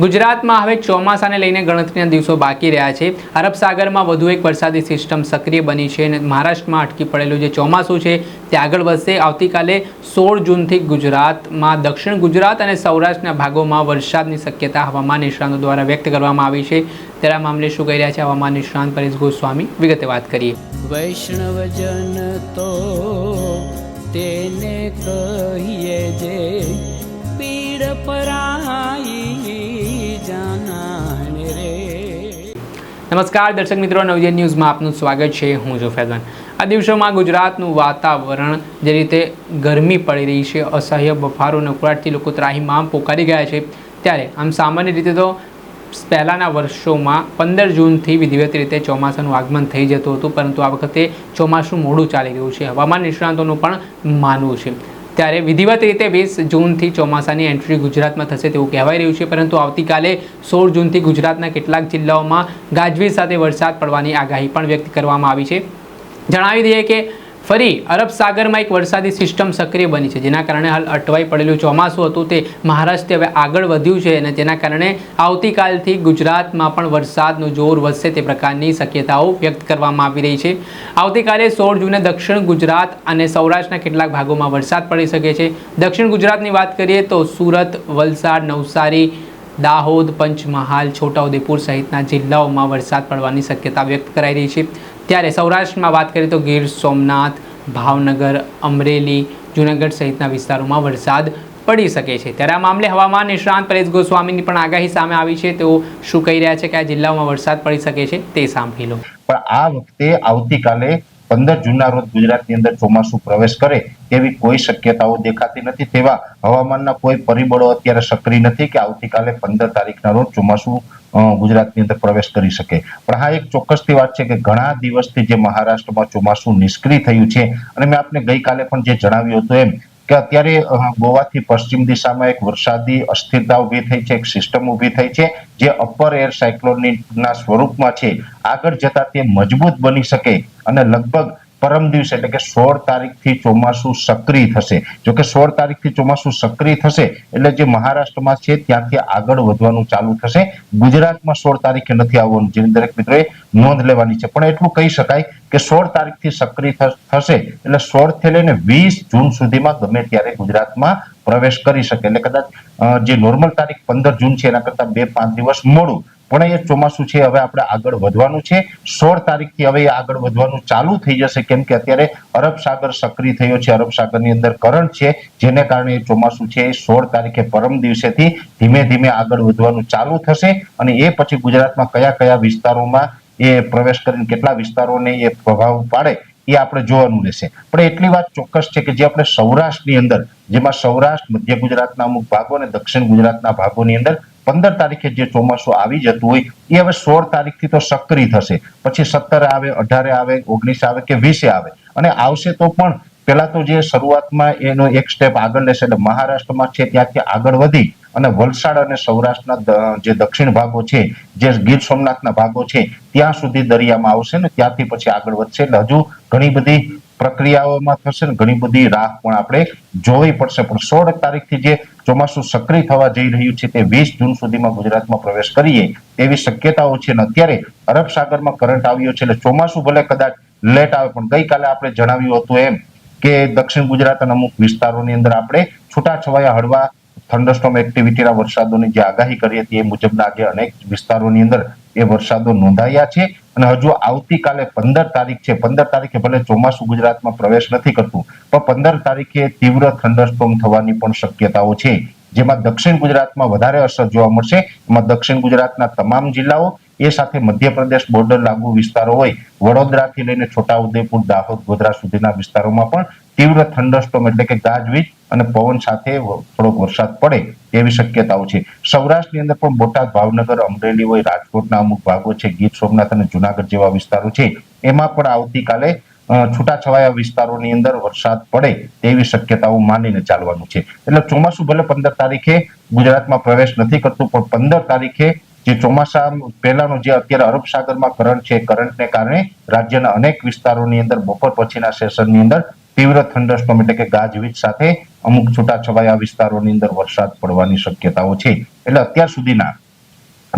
ગુજરાતમાં હવે ચોમાસાને લઈને ગણતરીના દિવસો બાકી રહ્યા છે. અરબ સાગરમાં વધુ એક વરસાદી સિસ્ટમ સક્રિય બની છે અને મહારાષ્ટ્રમાં અટકી પડેલું જે ચોમાસું છે, તે આગળ વધશે. આવતીકાલે સોળ જૂનથી ગુજરાતમાં, દક્ષિણ ગુજરાત અને સૌરાષ્ટ્રના ભાગોમાં વરસાદની શક્યતા હવામાન નિષ્ણાંતો દ્વારા વ્યક્ત કરવામાં આવી છે. તેના મામલે શું કહી રહ્યા છે હવામાન નિષ્ણાંત પરેશ ગોસ્વામી? વિગતે વાત કરીએ. વૈષ્ણવજન તો તેને કહીએ નમસ્કાર, દર્શક મિત્રો નવજન ન્યૂઝમાં આપનું સ્વાગત છે. હું છું ફૈઝાન આ દિવસોમાં ગુજરાતનું વાતાવરણ જે રીતે ગરમી પડી રહી છે, અસહ્ય બફારો અને ઉકળાટથી લોકો ત્રાહીમામ પોકારી ગયા છે. ત્યારે આમ સામાન્ય રીતે તો પહેલાંના વર્ષોમાં પંદર જૂનથી વિધિવત રીતે ચોમાસાનું આગમન થઈ જતું હતું, પરંતુ આ વખતે ચોમાસું મોડું ચાલી રહ્યું છે. હવામાન નિષ્ણાંતોનું પણ માનવું છે. ત્યારે વિધિવત રીતે વીસ જૂનથી ચોમાસાની એન્ટ્રી ગુજરાતમાં થશે તેવું કહેવાઈ રહ્યું છે. પરંતુ આવતીકાલે સોળ જૂનથી ગુજરાતના કેટલાક જિલ્લાઓમાં ગાજવીજ સાથે વરસાદ પડવાની આગાહી પણ વ્યક્ત કરવામાં આવી છે. જણાવી દઈએ કે ફરી અરબ સાગરમાં એક વરસાદી સિસ્ટમ સક્રિય બની છે, જેના કારણે હાલ અટવાઈ પડેલું ચોમાસું હતું, તે મહારાષ્ટ્ર હવે આગળ વધ્યું છે અને જેના કારણે આવતીકાલથી ગુજરાતમાં પણ વરસાદનું જોર વધશે તે પ્રકારની શક્યતાઓ વ્યક્ત કરવામાં આવી રહી છે. આવતીકાલે સોળ જૂને દક્ષિણ ગુજરાત અને સૌરાષ્ટ્રના કેટલાક ભાગોમાં વરસાદ પડી શકે છે. દક્ષિણ ગુજરાતની વાત કરીએ તો સુરત, વલસાડ, નવસારી, દાહોદ, પંચમહાલ, છોટાઉદેપુર સહિતના જિલ્લાઓમાં વરસાદ પડવાની શક્યતા વ્યક્ત કરાઈ રહી છે. ત્યારે સૌરાષ્ટ્રમાં વાત કરીએ તો ગીર સોમનાથ, ભાવનગર, અમરેલી, જૂનાગઢ સહિતના વિસ્તારોમાં વરસાદ પડી શકે છે. ત્યારે આ મામલે હવામાન નિષ્ણાંત પરેશ ગોસ્વામીની પણ આગાહી સામે આવી છે. તેઓ શું કહી રહ્યા છે કે આ જિલ્લાઓમાં વરસાદ પડી શકે છે તે સાંભળી લો. પણ આ વખતે આવતીકાલે પંદર જૂનના રોજ ગુજરાતની અંદર ચોમાસું પ્રવેશ કરે તેવી કોઈ શક્યતાઓ દેખાતી નથી. તેવા હવામાનના કોઈ પરિબળો અત્યારે સક્રિય નથી કે આવતીકાલે પંદર તારીખના રોજ ચોમાસું ગુજરાતની અંદર પ્રવેશ કરી શકે. પણ હા, એક ચોક્કસથી વાત છે કે ઘણા દિવસથી જે મહારાષ્ટ્રમાં ચોમાસું નિષ્ક્રિય થયું છે, અને મેં આપને ગઈકાલે પણ જે જણાવ્યું હતું એમ કે અત્યારે ગોવાથી પશ્ચિમ દિશામાં એક વરસાદી અસ્થિરતા ઊભી થઈ છે, એક સિસ્ટમ ઊભી થઈ છે, જે અપર એર સાયક્લોનની સ્વરૂપમાં છે. આગળ જતા તે મજબૂત બની શકે અને લગભગ પરમ દિવસે એટલે કે સોળ તારીખથી ચોમાસું સક્રિય થશે. જો કે સોળ તારીખથી ચોમાસું સક્રિય થશે એટલે જે મહારાષ્ટ્રમાં છે ત્યાંથી આગળ વધવાનું ચાલુ થશે. ગુજરાતમાં સોળ તારીખે નથી આવવાનું. જેની દરેક મિત્રોએ નોંધ લેવાની છે. પણ એટલું કહી શકાય કે સોળ તારીખથી સક્રિય થશે એટલે સોળથી લઈને વીસ જૂન સુધીમાં ગમે ત્યારે ગુજરાતમાં પ્રવેશ કરી શકે. એટલે કદાચ જે નોર્મલ તારીખ પંદર જૂન છે એના કરતા બે પાંચ દિવસ મોડું. પણ એ ચોમાસું છે, હવે આપણે આગળ વધવાનું છે. સોળ તારીખથી હવે એ આગળ વધવાનું ચાલુ થઈ જશે, કેમ કે અત્યારે અરબ સાગર સક્રિય થયો છે. અરબ સાગરની અંદર કરંટ છે, જેને કારણે એ ચોમાસું છે એ સોળ તારીખે પરમ દિવસેથી ધીમે ધીમે આગળ વધવાનું ચાલુ થશે. અને એ પછી ગુજરાતમાં કયા કયા વિસ્તારોમાં એ પ્રવેશ કરીને કેટલા વિસ્તારોને એ પ્રભાવ પાડે, એ આપણે જોવાનું રહેશે. પણ એટલી વાત ચોક્કસ છે કે જે આપણે સૌરાષ્ટ્રની અંદર, જેમાં સૌરાષ્ટ્ર, મધ્ય ગુજરાતના અમુક ભાગો અને દક્ષિણ ગુજરાતના ભાગોની અંદર પંદર તારીખે જે ચોમાસું આવી જતું હોય, એ હવે સોળ તારીખથી તો સક્રિય થશે. પછી સત્તર આવે, અઢારે આવે, ઓગણીસ આવે કે વીસે આવે. અને આવશે તો પણ પેલા તો જે શરૂઆતમાં એનો એક સ્ટેપ આગળ લેશે એટલે મહારાષ્ટ્રમાં છે ત્યાંથી આગળ વધી અને વલસાડ અને સૌરાષ્ટ્રના જે દક્ષિણ ભાગો છે, જે ગીર સોમનાથના ભાગો છે, ત્યાં સુધી દરિયામાં આવશે ને ત્યાંથી પછી આગળ વધશે. એટલે હજુ ઘણી બધી પ્રક્રિયાઓમાં થશે ને ઘણી બધી રાહ પણ આપણે જોવી પડશે. પણ સોળ તારીખથી જે ચોમાસું સક્રિય થવા જઈ રહ્યું છે તે વીસ જૂન સુધીમાં ગુજરાતમાં પ્રવેશ કરીએ તેવી શક્યતાઓ છે અને અત્યારે અરબ સાગરમાં કરંટ આવ્યો છે એટલે ચોમાસું ભલે કદાચ લેટ આવે, પણ ગઈકાલે આપણે જણાવ્યું હતું એમ કે દક્ષિણ ગુજરાત અને અમુક વિસ્તારોની અંદર આપણે છૂટાછવાયા હળવા થંડરસ્ટોમ એક્ટિવિટીના વરસાદોની જે આગાહી કરી હતી એ મુજબના આજે અનેક વિસ્તારોની અંદર એ વરસાદો નોંધાયા છે. અને હજુ આવતીકાલે પંદર તારીખ છે. પંદર તારીખે ભલે ચોમાસું ગુજરાતમાં પ્રવેશ નથી કરતું, પણ પંદર તારીખે તીવ્ર થંડરસ્ટોમ થવાની પણ શક્યતાઓ છે. જેમાં દક્ષિણ ગુજરાતમાં વધારે અસર જોવા મળશે. એમાં દક્ષિણ ગુજરાતના તમામ જિલ્લાઓ, એ સાથે મધ્યપ્રદેશ બોર્ડર લાગુ વિસ્તારો હોય, વડોદરાથી લઈને છોટાઉદેપુર, દાહોદ, ગોધરા સુધીના વિસ્તારોમાં પણ તીવ્ર થંડરસ્ટોમ એટલે કે ગાજવીજ અને પવન સાથે થોડોક વરસાદ પડે તેવી શક્યતાઓ છે. સૌરાષ્ટ્રની અંદર પણ બોટાદ ભાવનગર, અમરેલી હોય, રાજકોટના અમુક ભાગો છે, ગીર સોમનાથ અને જુનાગઢ જેવા વિસ્તારો છે. એમાં પણ આવતીકાલે છૂટાછવાયા વિસ્તારોની અંદર વરસાદ પડે તેવી શક્યતાઓ માનીને ચાલવાનું છે. એટલે ચોમાસું ભલે પંદર તારીખે ગુજરાતમાં પ્રવેશ નથી કરતું, પણ પંદર તારીખે જે ચોમાસા પહેલાનો જે અત્યારે અરબ સાગરમાં કરંટ છે, કરંટને કારણે રાજ્યના અનેક વિસ્તારોની અંદર બપોર પછીના સેશનની અંદર તીવ્ર થંડરસ્ટોમ એટલે કે ગાજવીજ સાથે અમુક છૂટાછવાયા વિસ્તારોની અંદર વરસાદ પડવાની શક્યતાઓ છે. એટલે અત્યાર સુધીના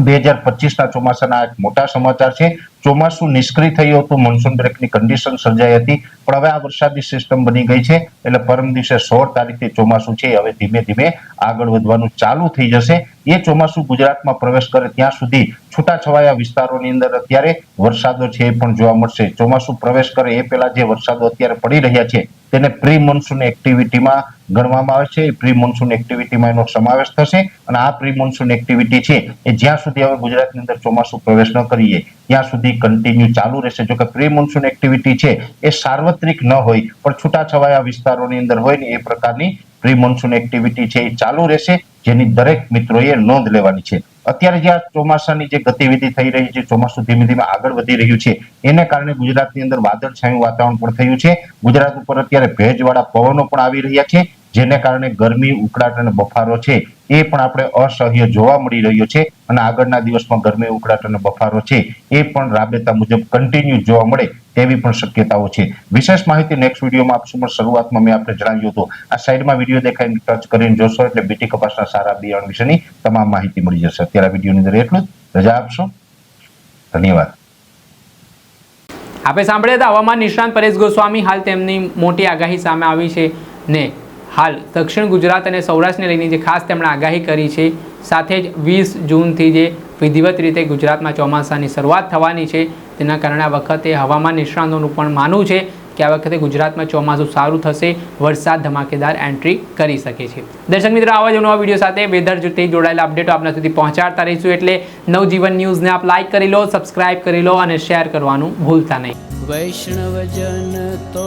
બે હજાર પચીસના ચોમાસાના એક મોટા સમાચાર છે. ચોમાસું નિષ્ક્રિય થયું હતું મોન્સૂન બ્રેકની કન્ડિશન સર્જાઈ હતી, પણ હવે આ વરસાદી સિસ્ટમ બની ગઈ છે, એટલે પરમ દિવસે સોળ તારીખથી ચોમાસું છે. હવે ધીમે ધીમે આગળ વધવાનું ચાલુ થઈ જશે. એ ચોમાસું ગુજરાતમાં પ્રવેશ કરે ત્યાં સુધી છૂટાછવાયા વિસ્તારોની અંદર અત્યારે વરસાદો છે એ પણ જોવા મળશે. ચોમાસું પ્રવેશ કરે એ પહેલા જે વરસાદો અત્યારે પડી રહ્યા છે તેને પ્રી મોન્સૂન એક્ટિવિટીમાં ગણવામાં આવે છે. પ્રી મોન્સૂન એક્ટિવિટીમાં એનો સમાવેશ થશે અને આ પ્રી મોન્સૂન એક્ટિવિટી છે એ જ્યાં સુધી હવે ગુજરાતની અંદર ચોમાસું પ્રવેશ ન કરીએ, ત્યાં સુધી કન્ટિન્યુ ચાલુ રહેશે. જો કે પ્રી મોન્સૂન એક્ટિવિટી છે એ સાર્વત્રિક ન હોય, પણ છૂટાછવાયા વિસ્તારોની અંદર હોય ને એ પ્રકારની પ્રી મોન્સૂન એક્ટિવિટી છે એ ચાલુ રહેશે, જેની દરેક મિત્રોએ નોંધ લેવાની છે. અત્યારે જે આ ચોમાસાની જે ગતિવિધિ થઈ રહી છે, ચોમાસું ધીમે ધીમે આગળ વધી રહ્યું છે, એને કારણે ગુજરાતની અંદર વાદળછાયું વાતાવરણ પણ થયું છે. ગુજરાત ઉપર અત્યારે ભેજવાળા પવનો પણ આવી રહ્યા છે. જેને કારણે ગરમી, ઉકળાટ અને બફારો છે એ પણ આપણે અસહ્ય જોવા મળી રહ્યો છે અને આગળના દિવસમાં ગરમી, ઉકળાટ અને બફારો છે એ પણ રાબેતા મુજબ કન્ટિન્યુ જોવા મળે તેવી પણ શક્યતાઓ છે. વિશેષ માહિતી નેક્સ્ટ વિડીયોમાં આપશું, પણ શરૂઆતમાં મેં આપણે જણાવ્યું હતું, આ સાઈડમાં વીડિયો દેખાય ટચ કરીને જોશો એટલે બીટી કપાસના સારા બિયારણ વિશેની તમામ માહિતી મળી જશે. અત્યારે વિડીયોની અંદર એટલું જ. રજા આપશો. ધન્યવાદ. આપણે સાંભળ્યા હતા હવામાન નિષ્ણાંત પરેશ ગોસ્વામી, હાલ તેમની મોટી આગાહી સામે આવી છે ને હાલ દક્ષિણ ગુજરાત અને સૌરાષ્ટ્રને લઈને જે ખાસ તેમણે આગાહી કરી છે, સાથે જ વીસ જૂનથી જે વિધિવત રીતે ગુજરાતમાં ચોમાસાની શરૂઆત થવાની છે, તેના કારણે આ વખતે હવામાન નિષ્ણાતોનું પણ માનવું છે કે આ વખતે ગુજરાતમાં ચોમાસું સારું થશે, વરસાદ ધમાકેદાર એન્ટ્રી કરી શકે છે. દર્શક મિત્રો, આવા જ નવા વીડિયો સાથે વેધર જૂથથી જોડાયેલા અપડેટો આપના સુધી પહોંચાડતા રહીશું એટલે નવજીવન ન્યૂઝને આપ લાઇક કરી લો સબસ્ક્રાઇબ કરી લો અને શેર કરવાનું ભૂલતા નહીં. વૈષ્ણવજન તો